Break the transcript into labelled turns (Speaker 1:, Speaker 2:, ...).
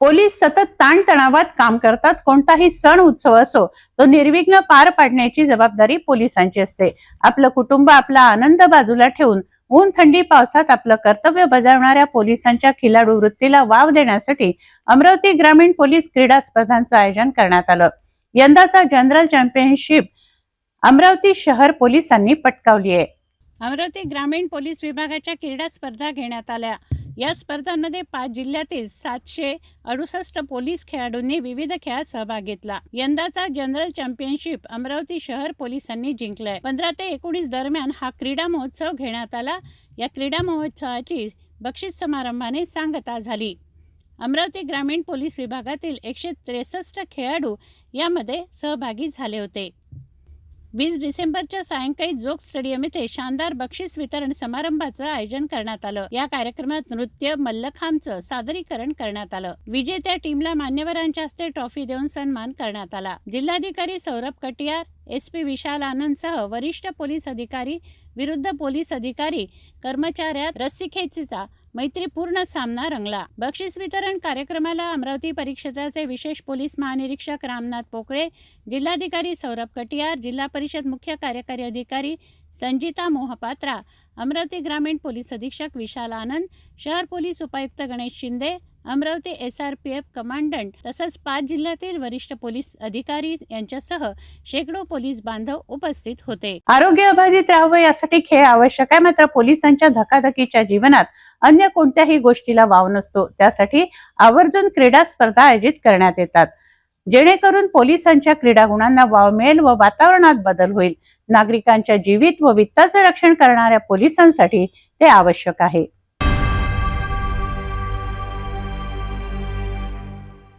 Speaker 1: Police सतत ताणतणावात काम करतात. कोणताही सण उत्सव असो तो निर्विघ्न पार पाडण्याची जबाबदारी पोलिसांची असते. आपलं कुटुंब आपला आनंद बाजूला ठेवून ऊन थंडी पावसात आपलं कर्तव्य बजावणाऱ्या पोलिसांच्या खिलाडू वृत्तीला वाव देण्यासाठी अमरावती ग्रामीण पोलीस क्रीडा स्पर्धांचं आयोजन करण्यात आलं. यंदाचा जनरल चॅम्पियनशिप अमरावती शहर पोलिसांनी पटकावली आहे अमरावती ग्रामीण पोलीस विभागाच्या क्रीडा स्पर्धा घेण्यात आल्या. या स्पर्धांमध्ये पाच जिल्ह्यातील सातशे अडुसष्ट पोलीस खेळाडूंनी विविध खेळात सहभाग घेतला. यंदाचा जनरल चॅम्पियनशिप अमरावती शहर पोलिसांनी जिंकलाय. पंधरा ते एकोणीस दरम्यान हा क्रीडा महोत्सव घेण्यात आला. या क्रीडा महोत्सवाची बक्षीस समारंभाने सांगता झाली. अमरावती ग्रामीण पोलीस विभागातील एकशे त्रेसष्ट खेळाडू यामध्ये सहभागी झाले होते. वीस डिसेंबरच्या सायंकाळी जोग स्टेडियम येथे शानदार बक्षीस वितरण समारंभाचं आयोजन करण्यात आलं. या कार्यक्रमात नृत्य मल्लखांबचं सादरीकरण करण्यात आलं. विजेत्या टीमला मान्यवरांच्या हस्ते ट्रॉफी देऊन सन्मान करण्यात आला. जिल्हाधिकारी सौरभ कटियार एस पी विशाल आनंदसह वरिष्ठ पोलीस अधिकारी विरुद्ध पोलीस अधिकारी कर्मचाऱ्यात रस्सीखेचीचा मैत्रीपूर्ण सामना रंगला. बक्षीस वितरण कार्यक्रमाला अमरावती परिक्षेत्राचे विशेष पोलीस महानिरीक्षक रामनाथ पोकळे जिल्हाधिकारी सौरभ कटियार जिल्हा परिषद मुख्य कार्यकारी अधिकारी संजिता मोहपात्रा अमरावती ग्रामीण पोलीस अधीक्षक विशाल आनंद शहर पोलीस उपायुक्त Ganesh Shinde Amravati S R P F commandant तसंच पाच जिल्ह्यातील वरिष्ठ पोलीस अधिकारी यांच्यासह शेकडो पोलीस बांधव उपस्थित होते. आरोग्य अबाधित राहावं यासाठी खेळ आवश्यक आहे मात्र पोलिसांच्या धकाधकीच्या जीवनात अन्य कोणत्याही गोष्टीला वाव नसतो. त्यासाठी आवर्जून क्रीडा स्पर्धा आयोजित करण्यात येतात. जेणेकरून पोलिसांच्या क्रीडा गुणांना वाव मिळेल व वातावरणात बदल होईल. नागरिकांच्या जीवित व वित्ताचे रक्षण करणाऱ्या पोलिसांसाठी ते आवश्यक आहे.